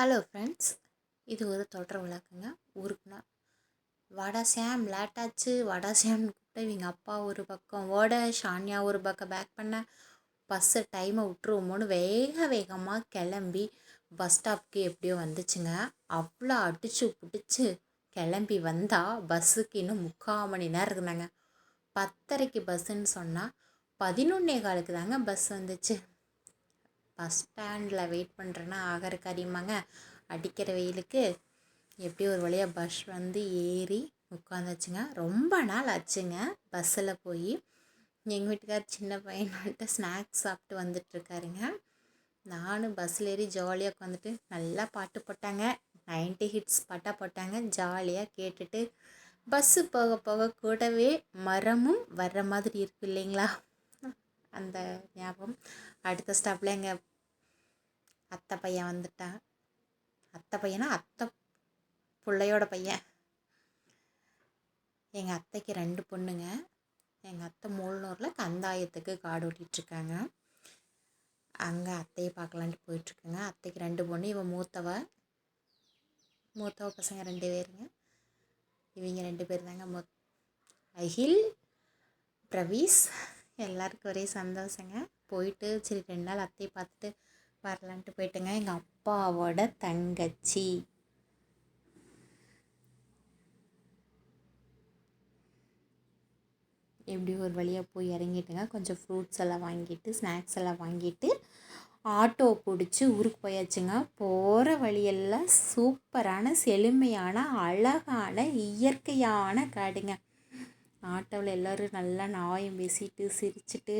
Hello friends இது ஒரு தொடர் விளக்குங்க ஊருக்குனா வாடா சாம் லேட்டாச்சு வாடா சாம்னு கூப்பிட்டு இவங்க அப்பா ஒரு பக்கம் ஓட ஷானியா ஒரு பக்கம் பேக் பண்ண பஸ்ஸு டைமை விட்டுருவோமோன்னு வேக வேகமாக கிளம்பி பஸ் ஸ்டாப்க்கு எப்படியோ வந்துச்சுங்க. அவ்வளோ அடிச்சு பிடிச்சி கிளம்பி வந்தால் பஸ்ஸுக்கு இன்னும் முக்கால் மணி நேரம் இருந்தாங்க பத்தரைக்கு பஸ்ஸுன்னு சொன்னால் பதினொன்னே காலுக்கு தாங்க பஸ் வந்துச்சு. பஸ் ஸ்டாண்டில் வெயிட் பண்ணுறேன்னா ஆகிற அறியுமாங்க அடிக்கிற வெயிலுக்கு எப்படி ஒரு வழியாக பஸ் வந்து ஏறி உட்காந்துச்சுங்க ரொம்ப நாள் ஆச்சுங்க பஸ்ஸில் போய். எங்கள் வீட்டுக்கார் சின்ன பையன்கிட்ட ஸ்நாக்ஸ் சாப்பிட்டு வந்துட்டுருக்காருங்க. நானும் பஸ்ஸில் ஏறி ஜாலியாக உட்காந்துட்டு நல்லா பாட்டு போட்டாங்க. நைன்டி ஹிட்ஸ் பாட்டாக போட்டாங்க. ஜாலியாக கேட்டுட்டு பஸ்ஸு போக போக கூடவே மரமும் வர்ற மாதிரி இருக்கு இல்லைங்களா? அந்த ஞாபகம். அடுத்த ஸ்டாப்பில் எங்கள் அத்தை பையன் வந்துட்டான் அத்தை பையனா? அத்தை பிள்ளையோட பையன். எங்கள் அத்தைக்கு ரெண்டு பொண்ணுங்க. எங்கள் அத்தை மூலனூரில் கந்தாயத்துக்கு காடு ஓட்டிகிட்ருக்காங்க அங்கே அத்தையை பார்க்கலான்ட்டு போயிட்டுருக்குங்க. அத்தைக்கு ரெண்டு பொண்ணு இவன் மூத்தவ. மூத்தவ பசங்க ரெண்டு பேருங்க. இவங்க ரெண்டு பேர் தாங்க மொ அகில் பிரவீஸ். எல்லாருக்கும் ஒரே சந்தோஷங்க. போயிட்டு சரி ரெண்டு நாள் அத்தையை பார்த்துட்டு வரலான்ட்டு போயிட்டுங்க. எங்கள் அப்பாவோட தங்கச்சி. எப்படி ஒரு வழியாக போய் இறங்கிட்டுங்க. கொஞ்சம் ஃப்ரூட்ஸ் எல்லாம் வாங்கிட்டு ஸ்நாக்ஸ் எல்லாம் வாங்கிட்டு ஆட்டோ பிடிச்சி ஊருக்கு போயாச்சுங்க. போகிற வழியெல்லாம் சூப்பரான செழுமையான அழகான இயற்கையான காடுங்க. ஆட்டோவில் எல்லோரும் நல்லா நாயம் பேசிட்டு சிரிச்சிட்டு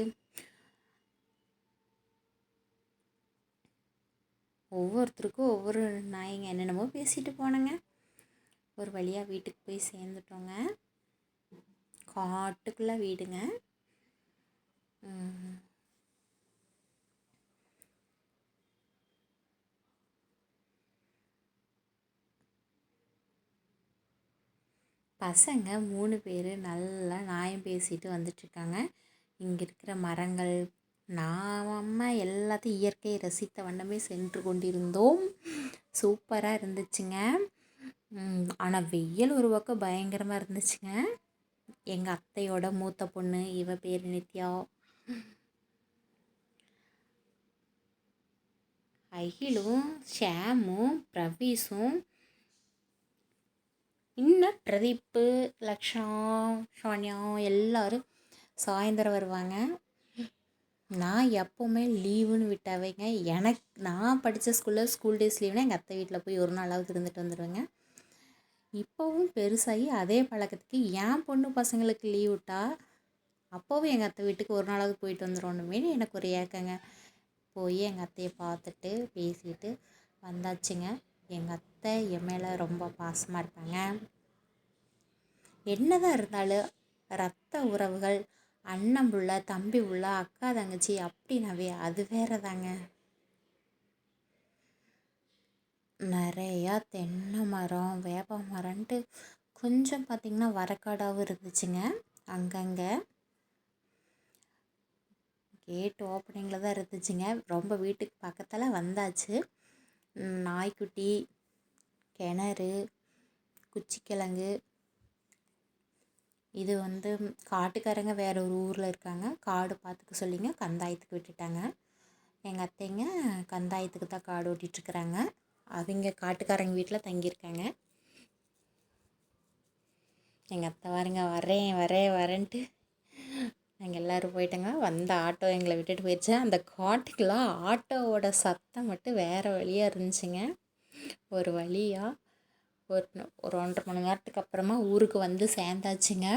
ஒவ்வொருத்தருக்கும் ஒவ்வொரு நாய்ங்க என்னென்னமோ பேசிட்டு போனேங்க. ஒரு வழியாக வீட்டுக்கு போய் சேர்ந்துட்டோங்க. காட்டுக்குள்ளே வீடுங்க. பசங்க மூணு பேர் நல்லா நியாயம் பேசிட்டு வந்துட்டுருக்காங்க இங்கே இருக்கிற மரங்கள் நாம் எல்லாத்தையும் இயற்கையை ரசித்த வண்ணமே சென்று கொண்டிருந்தோம். சூப்பராக இருந்துச்சுங்க. ஆனால் வெயில் ஒரு பக்கம் பயங்கரமாக இருந்துச்சுங்க. எங்கள் அத்தையோட மூத்த பொண்ணு இவ பேர் நித்யா. அகிலும் ஷாமும் பிரவீஸும் இன்னும் பிரதீப்பு லக்ஷம் ஷானியா எல்லோரும் சாயந்தரம் வருவாங்க. நான் எப்போவுமே லீவுன்னு விட்டாவேங்க எனக்கு நான் படித்த ஸ்கூலில் ஸ்கூல் டேஸ் லீவுனா எங்கள் அத்தை வீட்டில் போய் ஒரு நாளாவது இருந்துட்டு வந்துடுவேங்க இப்போவும் பெருசாகி அதே பழக்கத்துக்கு என் பொண்ணு பசங்களுக்கு லீவ் விட்டா அப்போவும் எங்கள் அத்தை வீட்டுக்கு ஒரு நாளாவது போயிட்டு வந்துடணுமே எனக்கு ஒரு ஏக்கங்க. போய் எங்கள் அத்தையை பார்த்துட்டு பேசிட்டு வந்தாச்சுங்க. எங்கள் அத்தை என் மேலே ரொம்ப பாசமாக இருப்பாங்க. என்னதான் இருந்தாலும் ரத்த உறவுகள் அண்ணன் புள்ள தம்பி புள்ள அக்கா தங்கச்சி அப்படின்னாவே அது வேற தாங்க நிறையா தென்னை மரம் வேப்ப மரம்ன்ட்டு கொஞ்சம் பார்த்திங்கன்னா வரக்காடாகவும் இருந்துச்சுங்க. அங்கங்கே கேட் ஓப்பனிங்கில் தான் இருந்துச்சுங்க. ரொம்ப வீட்டுக்கு பக்கத்தில் வந்தாச்சு. நாய்க்குட்டி கிணறு குச்சிக்கிழங்கு இது வந்து காட்டுக்காரங்க வேறு ஒரு ஊரில் இருக்காங்க. காடு பார்த்துக்க சொல்லிங்க. கந்தாயத்துக்கு விட்டுட்டாங்க. எங்கள் அத்தைங்க கந்தாயத்துக்கு தான் காடு ஓட்டிகிட்ருக்குறாங்க அவங்க காட்டுக்காரங்க வீட்டில் தங்கியிருக்காங்க. எங்கள் அத்தை வாருங்க. வரேன் வரேன் வரேன்ட்டு நாங்கள் எல்லோரும் போயிட்டோங்க. வந்த ஆட்டோ எங்களை விட்டுட்டு போயிடுச்சு. அந்த காட்டுக்கெலாம் ஆட்டோவோட சத்தம் மட்டும் வேறு வழியாக இருந்துச்சுங்க. ஒரு வழியாக ஒரு ஒரு ஒன்றரை மணி நேரத்துக்கு அப்புறமா ஊருக்கு வந்து சேர்ந்தாச்சுங்க.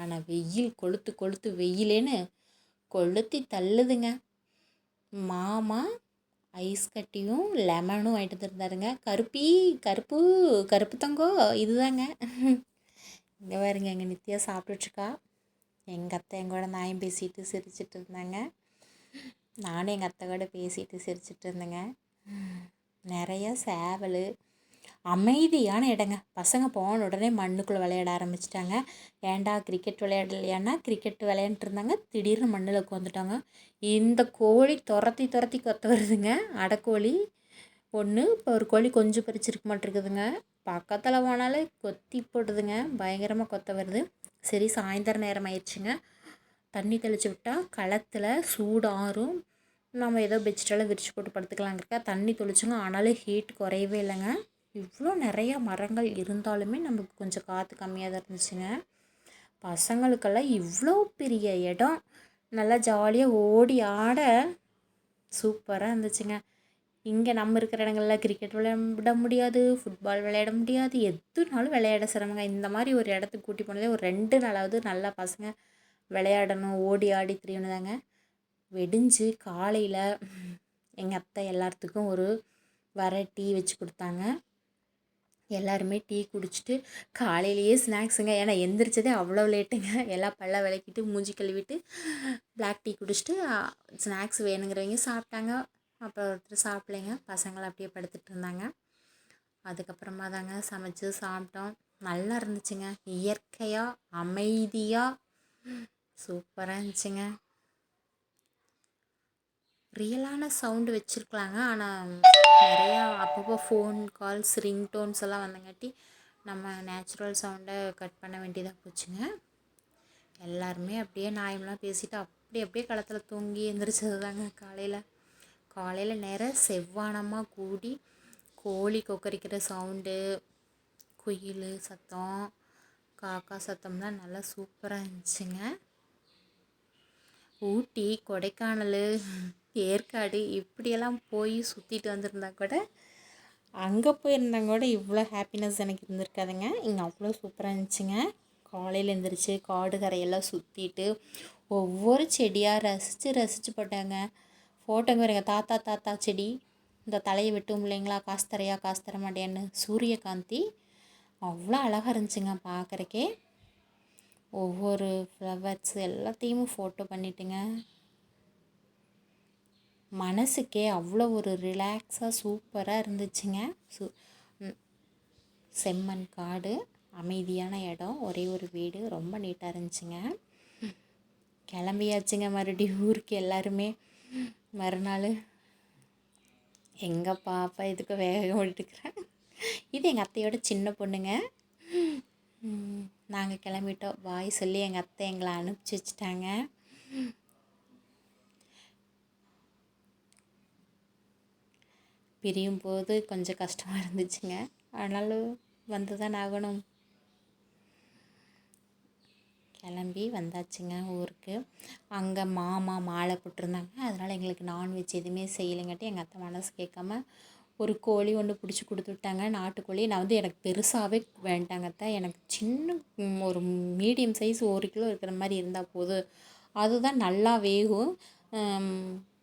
ஆனால் வெயில் கொளுத்து கொளுத்து வெயிலேன்னு கொளுத்தி தள்ளுதுங்க. மாமா ஐஸ் கட்டியும் லெமனும் வாங்கிட்டு இருந்தாருங்க கருப்பி கருப்பு கருப்பு தங்கோ இதுதாங்க. இங்கே பாருங்க எங்கள் நித்யா சாப்பிட்டுட்ருக்கா. எங்கள் அத்தை எங்கூட நாயும் பேசிட்டு சிரிச்சிட்டு இருந்தாங்க. நானும் எங்கள் அத்தை கூட பேசிட்டு சிரிச்சிட்டு இருந்தேங்க. நிறைய சேவல் அமைதியான இடங்க. பசங்க போன உடனே மண்ணுக்குள்ளே விளையாட ஆரம்பிச்சிட்டாங்க. ஏன்டா கிரிக்கெட் விளையாடலையான்னா கிரிக்கெட் விளையாண்டுருந்தாங்க திடீர்னு மண்ணில் உட்காந்துட்டாங்க இந்த கோழி துரத்தி துரத்தி கொத்த வருதுங்க. அடக்கோழி ஒன்று இப்போ ஒரு கோழி கொஞ்சம் பறிச்சிருக்க மாட்டிருக்குதுங்க. பக்கத்தில் போனாலே கொத்தி போடுதுங்க. பயங்கரமாக கொத்த வருது. சரி சாயந்தரம் நேரம் ஆயிடுச்சுங்க. தண்ணி தெளித்து விட்டால் களத்தில் சூடாறும் நம்ம ஏதோ பெட்ஷீட்டெல்லாம் விரித்து போட்டு படுத்துக்கலாங்கிறக்கா தண்ணி தெளிச்சுங்க. ஆனாலும் ஹீட் குறையவே இல்லைங்க. இவ்வளோ நிறையா மரங்கள் இருந்தாலுமே நமக்கு கொஞ்சம் காற்று கம்மியாக தான் இருந்துச்சுங்க. பசங்களுக்கெல்லாம் இவ்வளோ பெரிய இடம். நல்லா ஜாலியாக ஓடி ஆட சூப்பராக இருந்துச்சுங்க. இங்கே நம்ம இருக்கிற இடங்களில் கிரிக்கெட் விளையாட முடியாது ஃபுட்பால் விளையாட முடியாது. எதுனாலும் விளையாட சிரமங்க. இந்த மாதிரி ஒரு இடத்துக்கு கூட்டி போனதே ஒரு ரெண்டு நாளாவது நல்லா பசங்க விளையாடணும் ஓடி ஆடி திரியணும் தாங்க வெடிஞ்சு காலையில் எங்கள் அத்தை எல்லாத்துக்கும் ஒரு வர டீ வச்சு கொடுத்தாங்க. எல்லாருமே டீ குடிச்சிட்டு காலையிலேயே ஸ்நாக்ஸுங்க. ஏன்னா எந்திரிச்சதே அவ்வளோ லேட்டுங்க. எல்லாம் பல்ல விளக்கிட்டு மூஞ்சி கழுவிட்டு பிளாக் டீ குடிச்சிட்டு ஸ்நாக்ஸ் வேணுங்கிறவங்க சாப்பிட்டாங்க. அப்புறம் ஒருத்தர் சாப்பிட்லைங்க. பசங்களை அப்படியே படுத்துட்டு இருந்தாங்க. அதுக்கப்புறமா தாங்க சமைச்சு சாப்பிட்டோம். நல்லா இருந்துச்சுங்க. இயற்கையாக அமைதியாக சூப்பராக இருந்துச்சுங்க. ரியலான சவுண்டு வச்சுருக்கலாங்க. ஆனால் நிறையா அப்பப்போ ஃபோன் கால்ஸ் ரிங்டோன்ஸ் எல்லாம் வந்தங்காட்டி நம்ம நேச்சுரல் சவுண்டை கட் பண்ண வேண்டியதாக போச்சுங்க. எல்லாருமே அப்படியே நியாயம்லாம் பேசிட்டு அப்படி அப்படியே களத்தில் தூங்கி எந்திரிச்சது தாங்க காலையில். காலையில் நேரம் செவ்வானமாக கூடி கோழி கொக்கரிக்கிற சவுண்டு குயில் சத்தம் காக்கா சத்தம்லாம் நல்லா சூப்பராக இருந்துச்சுங்க. ஊட்டி கொடைக்கானல் ஏற்காடு இப்படியெல்லாம் போய் சுற்றிட்டு வந்திருந்தா கூட அங்கே போயிருந்தாங்க கூட இவ்வளோ ஹாப்பினஸ் எனக்கு இருந்திருக்காதுங்க. இங்கே அவ்வளோ சூப்பராக இருந்துச்சுங்க. காலையில் எழுந்திரிச்சு காடு கரையெல்லாம் சுற்றிட்டு ஒவ்வொரு செடியாக ரசித்து ரசித்து போட்டாங்க. ஃபோட்டோங்க வருங்க தாத்தா தாத்தா செடி. இந்த தலையை விட்டும் இல்லைங்களா காசு தரையா காசு தர மாட்டேன்னு சூரியகாந்தி. அவ்வளோ அழகாக இருந்துச்சுங்க பார்க்குறக்கே ஒவ்வொரு ஃப்ளவர்ஸ் எல்லாத்தையும் ஃபோட்டோ பண்ணிட்டுங்க. மனசுக்கே அவ்வளோ ஒரு ரிலாக்ஸாக சூப்பராக இருந்துச்சுங்க. சு செம்மண் காடு அமைதியான இடம் ஒரே ஒரு வீடு ரொம்ப நீட்டாக இருந்துச்சுங்க. கிளம்பியாச்சுங்க மறுபடியும் ஊருக்கு எல்லாருமே. மறுநாள் எங்கள் பாப்பா இதுக்கு வேக விட்டுக்கிறேன் இது எங்கள் அத்தையோட சின்ன பொண்ணுங்க. நாங்கள் கிளம்பிட்டோம். பாய் சொல்லி எங்கள் அத்தை எங்களை அனுப்பிச்சி வச்சுட்டாங்க. பிரியும் போது கொஞ்சம் கஷ்டமாக இருந்துச்சுங்க. ஆனாலும் வந்து தான் ஆகணும். கிளம்பி வந்தாச்சுங்க ஊருக்கு. அங்கே மாமா மாலை போட்டிருந்தாங்க. அதனால் எங்களுக்கு நான்வெஜ் எதுவுமே செய்யலைங்காட்டி எங்கள் அத்தை மனசு கேட்காம ஒரு கோழி ஒன்று பிடிச்சி கொடுத்து விட்டாங்க. நாட்டுக்கோழி. நான் வந்து எனக்கு பெருசாகவே வேண்டாங்க தான் எனக்கு சின்ன ஒரு மீடியம் சைஸ் ஒரு கிலோ இருக்கிற மாதிரி இருந்தால் போதும். அதுதான் நல்லா வேகும்.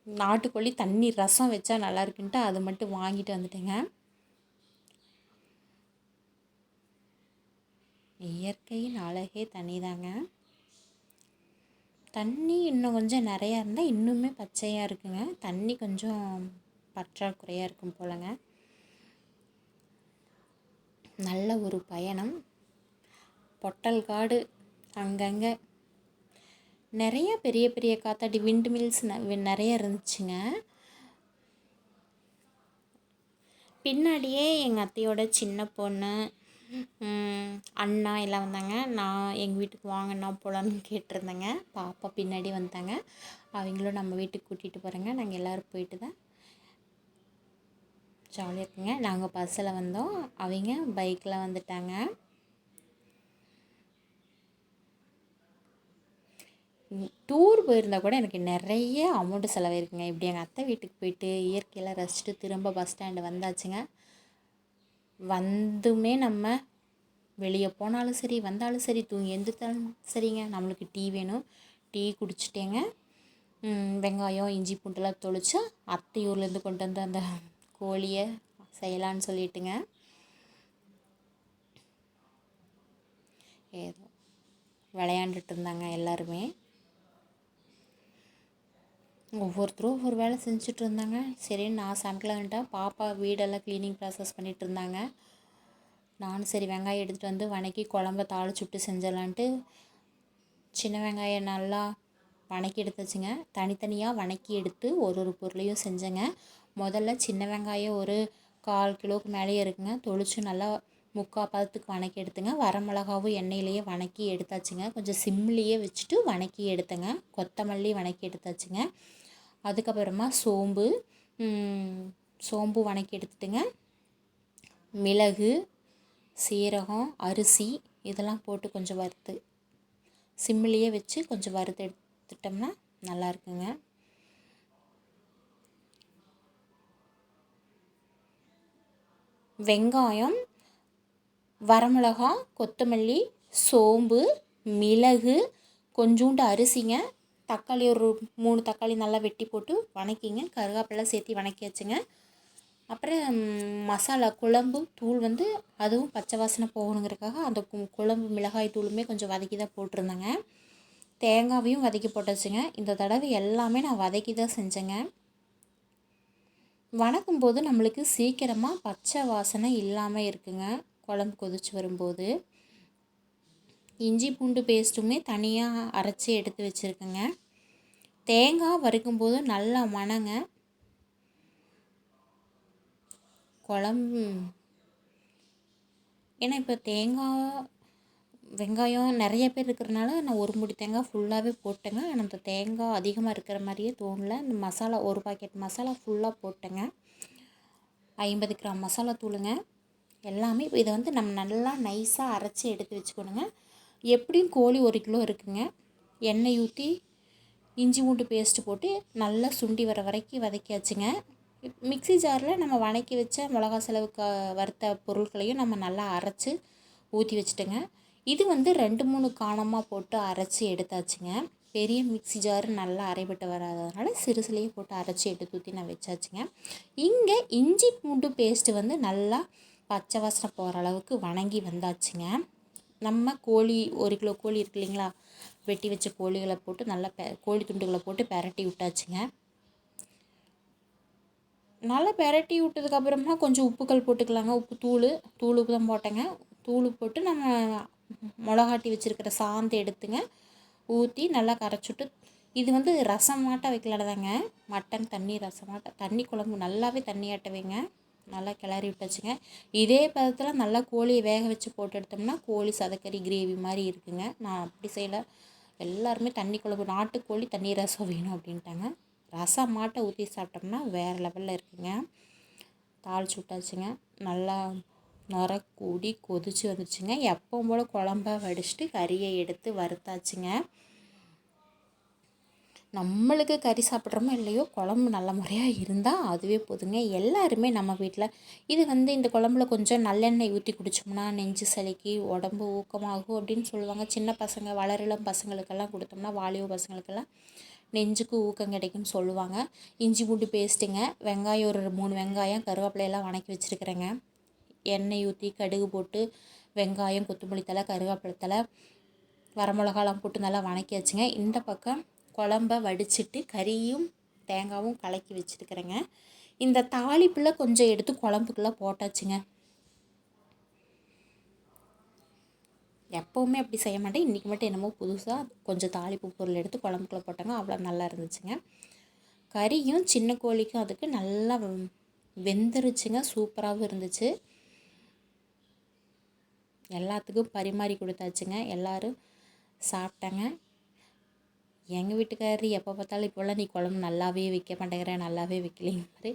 நாட்டுக்கோழி தண்ணி ரசம் வச்சா நல்லா இருக்குன்ட்டு அது மட்டும் வாங்கிட்டு வந்துட்டேங்க. இயற்கையின் அழகே தனிதாங்க. தண்ணி இன்னும் கொஞ்சம் நிறையா இருந்தால் இன்னுமே பச்சையாக இருக்குங்க. தண்ணி கொஞ்சம் பற்றாக்குறையாக இருக்கும் போலங்க. நல்ல ஒரு பயணம். பொட்டல் காடு அங்கங்கே நிறைய பெரிய பெரிய காத்தாடி விண்டு மில்ஸ் நிறைய இருந்துச்சுங்க. பின்னாடியே எங்கள் அத்தையோட சின்ன பொண்ணு அண்ணா எல்லாம் வந்தாங்க. நான் எங்கள் வீட்டுக்கு வாங்கண்ணா போகலான்னு கேட்டிருந்தேங்க. பாப்பா பின்னாடி வந்தாங்க அவங்களும் நம்ம வீட்டுக்கு கூட்டிகிட்டு போகிறேங்க நாங்கள் எல்லோரும் போயிட்டு தான் ஜாலியாக இருக்குங்க. நாங்கள் பஸ்ஸில் வந்தோம். அவங்க பைக்கில் வந்துட்டாங்க. டூர் போயிருந்தால் கூட எனக்கு நிறைய அமௌண்ட்டு செலவாயிருக்குங்க. இப்படி எங்கள் அத்தை வீட்டுக்கு போயிட்டு இயற்கையெல்லாம் ரசிச்சுட்டு திரும்ப பஸ் ஸ்டாண்டு வந்தாச்சுங்க. வந்துமே நம்ம வெளியே போனாலும் சரி வந்தாலும் சரி தூங்கி எந்திரித்தாலும் சரிங்க. நம்மளுக்கு டீ வேணும். டீ குடிச்சிட்டேங்க. வெங்காயம் இஞ்சி பூண்டுலாம் தொளிச்சு அத்தையூர்லேருந்து கொண்டு வந்து அந்த கோழியை செய்யலான்னு சொல்லிட்டுங்க. ஏதோ விளையாண்டுட்டு இருந்தாங்க எல்லாருமே. ஒவ்வொருத்தரும் ஒவ்வொரு வேலை செஞ்சுட்டு இருந்தாங்க. சரின்னு நான் சமைக்கலான்ட்டா பாப்பா வீடெல்லாம் க்ளீனிங் ப்ராசஸ் பண்ணிகிட்டு இருந்தாங்க. நானும் சரி வெங்காயம் எடுத்துகிட்டு வந்து வணக்கி குழம்ப தாளிச்சு விட்டு செஞ்சிடலான்ட்டு சின்ன வெங்காயம் நல்லா வணக்கி எடுத்து தனித்தனியாக வணக்கி எடுத்து ஒரு ஒரு பொருளையும் செஞ்சேங்க. முதல்ல சின்ன வெங்காயம் ஒரு கால் கிலோவுக்கு மேலேயே இருக்குங்க. தொளிச்சு நல்லா முக்கால் பதத்துக்கு வணக்கி எடுத்துங்க. வரமிளகாவும் எண்ணெயிலேயே வணக்கி எடுத்தாச்சுங்க. கொஞ்சம் சிம்லேயே வச்சுட்டு வணக்கி எடுத்தேங்க. கொத்தமல்லி வணக்கி எடுத்தாச்சுங்க. அதுக்கப்புறமா சோம்பு சோம்பு வணக்கி எடுத்துட்டுங்க. மிளகு சீரகம் அரிசி இதெல்லாம் போட்டு கொஞ்சம் வறுத்து சிம்மிலேயே வச்சு கொஞ்சம் வறுத்து எடுத்துட்டோம்னா நல்லா இருக்குங்க. வெங்காயம் வரமிளகா கொத்தமல்லி சோம்பு மிளகு கொஞ்சோண்டு அரிசிங்க. தக்காளி ஒரு மூணு தக்காளி நல்லா வெட்டி போட்டு வணக்கிங்க. கருவேப்பிலை சேர்த்து வணக்கியாச்சுங்க அப்புறம் மசாலா குழம்பு தூள் வந்து அதுவும் பச்சை வாசனை போகணுங்கிறதுக்காக அந்த குழம்பு மிளகாய் தூளுமே கொஞ்சம் வதக்கி தான் போட்டிருந்தேங்க. தேங்காவையும் வதக்கி போட்டாச்சுங்க இந்த தடவை எல்லாமே நான் வதக்கி தான் செஞ்சேங்க. வணக்கும் போது நம்மளுக்கு சீக்கிரமாக பச்சை வாசனை இல்லாமல் இருக்குங்க. குழம்பு கொதிச்சு வரும்போது. இஞ்சி பூண்டு பேஸ்ட்டுமே தனியாக அரைச்சி எடுத்து வச்சுருக்கேங்க. தேங்காய் வறுக்கும்போது நல்லா மணங்க. குழம்பு ஏன்னா இப்போ தேங்காய் வெங்காயம் நிறைய பேர் இருக்கிறனால நான் ஒரு முடி தேங்காய் ஃபுல்லாகவே போட்டேங்க. ஆனால் அந்த தேங்காய் அதிகமாக இருக்கிற மாதிரியே தோணல. இந்த மசாலா ஒரு பாக்கெட் மசாலா ஃபுல்லாக போட்டேங்க. ஐம்பது கிராம் மசாலா தூளுங்க. எல்லாமே இதை வந்து நம்ம நல்லா நைஸாக அரைச்சி எடுத்து வச்சுக்கணுங்க. எப்படியும் கோழி ஒரு கிலோ இருக்குங்க. எண்ணெய் ஊற்றி இஞ்சி பூண்டு பேஸ்ட்டு போட்டு நல்லா சுண்டி வர வரைக்கும் வதக்கியாச்சுங்க. மிக்சி ஜாரில் நம்ம வணக்கி வச்ச மிளகா செலவுக்கு வறுத்த பொருட்களையும் நம்ம நல்லா அரைச்சி ஊற்றி வச்சுட்டுங்க. இது வந்து ரெண்டு மூணு காணமாக போட்டு அரைச்சி எடுத்தாச்சுங்க. பெரிய மிக்சி ஜார் நல்லா அரைபட்டு வராததுனால சிறுசுலேயே போட்டு அரைச்சி எடுத்து ஊற்றி நான் வச்சாச்சுங்க. இங்கே இஞ்சி பூண்டு பேஸ்ட்டு வந்து நல்லா பச்சை வாசனை போகிற அளவுக்கு வணங்கி வந்தாச்சுங்க. நம்ம கோழி ஒரு கிலோ கோழி இருக்கு இல்லைங்களா? வெட்டி வச்ச கோழிகளை போட்டு நல்லா பெ கோழி துண்டுகளை போட்டு பெரட்டி விட்டாச்சுங்க. நல்லா பெரட்டி விட்டதுக்கப்புறமா கொஞ்சம் உப்புக்கள் போட்டுக்கலாங்க. உப்பு தூள் தூள் உப்பு தான் போட்டேங்க. தூள் போட்டு நம்ம மிளகாட்டி வச்சுருக்கிற சாந்து எடுத்துங்க. ஊற்றி நல்லா கரைச்சிட்டு இது வந்து ரசம் மாட்ட வைக்கலாதாங்க மட்டன் தண்ணி ரசமாட்ட தண்ணி குழம்பு நல்லாவே தண்ணியாட்ட வைங்க நல்லா கிளறி விட்டாச்சுங்க. இதே பதத்தில் நல்லா கோழியை வேக வச்சு போட்டு எடுத்தோம்னா கோழி சதக்கறி கிரேவி மாதிரி இருக்குங்க. நான் அப்படி செய்யலை. எல்லாருமே தண்ணி குழம்பு நாட்டுக்கோழி தண்ணி ரசம் வேணும் அப்படின்ட்டாங்க. ரசம் மாட்டை ஊற்றி சாப்பிட்டோம்னா வேறு லெவலில் இருக்குங்க. தாளிச்சு விட்டாச்சுங்க. நல்லா நுர கூடி கொதிச்சு வந்துச்சுங்க எப்பவும் போல் குழம்ப வடிச்சிட்டு கறியை எடுத்து வறுத்தாச்சுங்க. நம்மளுக்கு கறி சாப்பிட்றோமோ இல்லையோ குழம்பு நல்ல முறையாக இருந்தால் அதுவே போதுங்க. எல்லாருமே நம்ம வீட்டில் இது வந்து இந்த குழம்புல கொஞ்சம் நல்லெண்ணெய் ஊற்றி குடித்தோம்னா நெஞ்சு சளிக்கு உடம்பு ஊக்கமாகும் அப்படின்னு சொல்லுவாங்க. சின்ன பசங்க வளரிளம் பசங்களுக்கெல்லாம் கொடுத்தோம்னா வாலிப பசங்களுக்கெல்லாம் நெஞ்சுக்கு ஊக்கம் கிடைக்கும்னு சொல்லுவாங்க. இஞ்சி பூண்டு பேஸ்ட்டுங்க வெங்காயம் ஒரு மூணு வெங்காயம் கருவேப்பிலையெல்லாம் வணக்கி வச்சுருக்குறேங்க. எண்ணெய் ஊற்றி கடுகு போட்டு வெங்காயம் கொத்தமல்லி தலை கருவேப்பிலை தலை வரமிளகாலாம் போட்டு நல்லா வணக்கியாச்சுங்க. இந்த பக்கம் குழம்ப வடிச்சிட்டு கறியும் தேங்காயும் கலக்கி வச்சுருக்குறேங்க. இந்த தாளிப்பில் கொஞ்சம் எடுத்து குழம்புக்குள்ளே போட்டாச்சுங்க. எப்போவுமே அப்படி செய்ய மாட்டேன். இன்றைக்கி மட்டும் என்னமோ புதுசாக கொஞ்சம் தாளிப்பு பொருள் எடுத்து குழம்புக்குள்ளே போட்டாங்க. அவ்வளோ நல்லா இருந்துச்சுங்க. கறியும் சின்ன கோழிக்கும் அதுக்கு நல்லா வெந்துருச்சுங்க. சூப்பராகவும் இருந்துச்சு. எல்லாத்துக்கும் பரிமாறி கொடுத்தாச்சுங்க. எல்லோரும் சாப்பிட்டாங்க. எங்கள் வீட்டுக்காரர் எப்போ பார்த்தாலும் இப்போல்லாம் நீ குழம்பு நல்லாவே வைக்க மாட்டேங்கிற நல்லாவே வைக்கலிங்க மாதிரி